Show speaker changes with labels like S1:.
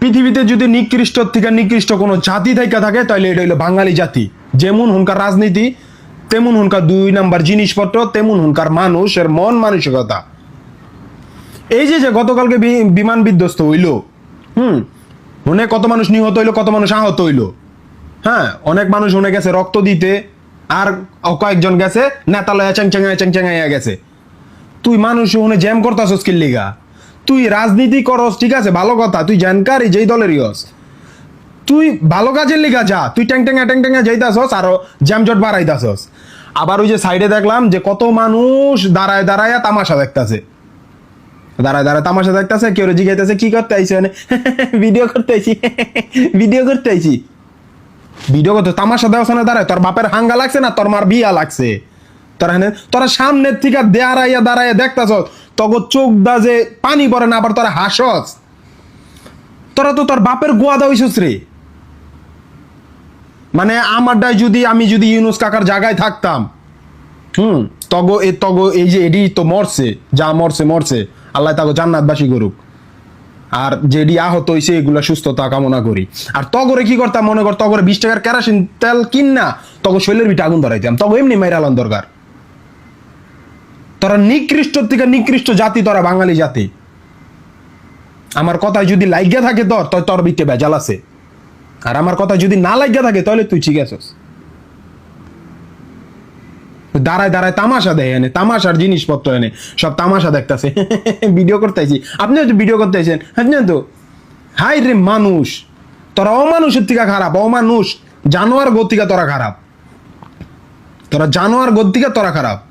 S1: পৃথিবীতে যদি নিকৃষ্ট থেকে নিকৃষ্ট কোনো জাতি থেকে থাকে তাহলে এটা হইল বাঙালি জাতি। যেমন হুনকার রাজনীতি, তেমন হুনকার দুই নাম্বার জিনিসপত্র, তেমন হুনকার মানুষের মন মানসিকতা। এই যে যে গতকালকে বিমান বিধ্বস্ত হইল, হুম, মনে কত মানুষ নিহত হইল, কত মানুষ আহত হইল। হ্যাঁ অনেক মানুষ হুনে গেছে রক্ত দিতে, আর কয়েকজন গেছে নেতালয়া চ্যাং চ্যাঙায় চ্যাং চ্যাঙাইয়া গেছে। তুই মানুষ হুনে জ্যাম করতাছস কি লিগা তুই রাজনীতি করস, ঠিক আছে? ভালো কথা, তুই জানকারি যেই দলেরই হস। তুই ভালো কাজের লিগা যা, তুই ট্যাং ট্যাঙ্গা ট্যাং ট্যাঙ্গা যাইতাছস আরও জ্যাম জট বাড়াইতাছস। আবার ওই যে সাইডে দেখলাম যে কত মানুষ দাঁড়ায় দাঁড়ায় তামাশা দেখতাছে। দাঁড়ায় দাঁড়ায় তামাশা দেখতেছে, কেউ জিজ্ঞাইতেছে কি করতে আইছি মানে ভিডিও করতে আইছি, ভিডিও করতে আইছি। ভিডিও করতে, তামাশা দেওয়া না, দাঁড়ায়, তোর বাপের হাঙ্গা লাগছে না, তোর মার বিয়া লাগছে। তোরা তোরা সামনের থেকে দাঁড়াইয়া দাঁড়াইয়া দেখতাছ তখন চোখ দা যে পানি পড়ে না, আবার তোরা হাসস। তোরা তো তোর বাপের গোয়া দাওইছস রে। মানে আমারটাই যদি, আমি যদি ইউনুস কাকার জায়গায় থাকতাম, হুম, তগো এ, তগো এই যে এডি তো মরছে, যা মরছে মরছে, আল্লাহ তাগো জান্নাতবাসী করুক। আর যেডি আহত হইছে, এগুলা সুস্থতা কামনা করি। আর তগরে কি করতাম মনে কর, তগরে বিশ টাকার কেরাসিন তেল কিন না তগো শৈলের ভিটে আগুন ধরাইতাম, তগো এমনি মাইরালান দরকার। তোরা নিকৃষ্ট থেকে নিকৃষ্ট জাতি, তোরা বাঙালি জাতি। আমার কথায় যদি লাইগা থাকে তোর তো তোর বিটে বেজাল আছে। আর আমার কথা যদি না লাইগা থাকে, তাহলে তুই ঠিক আছিস। দাঁড়ায় দাঁড়ায় তামাশা দেয় এনে, তামাশার জিনিসপত্র এনে, সব তামাশা দেখতেছে। ভিডিও করতে আইছি আপনিও তো ভিডিও করতে আইছেন হ্যাঁ তো? হাই রে মানুষ, তোরা অমানুষের থেকে খারাপ, অমানুষ, জানোয়ার গতিকা তোরা খারাপ। তোরা জানোয়ার গতিকা তোরা খারাপ।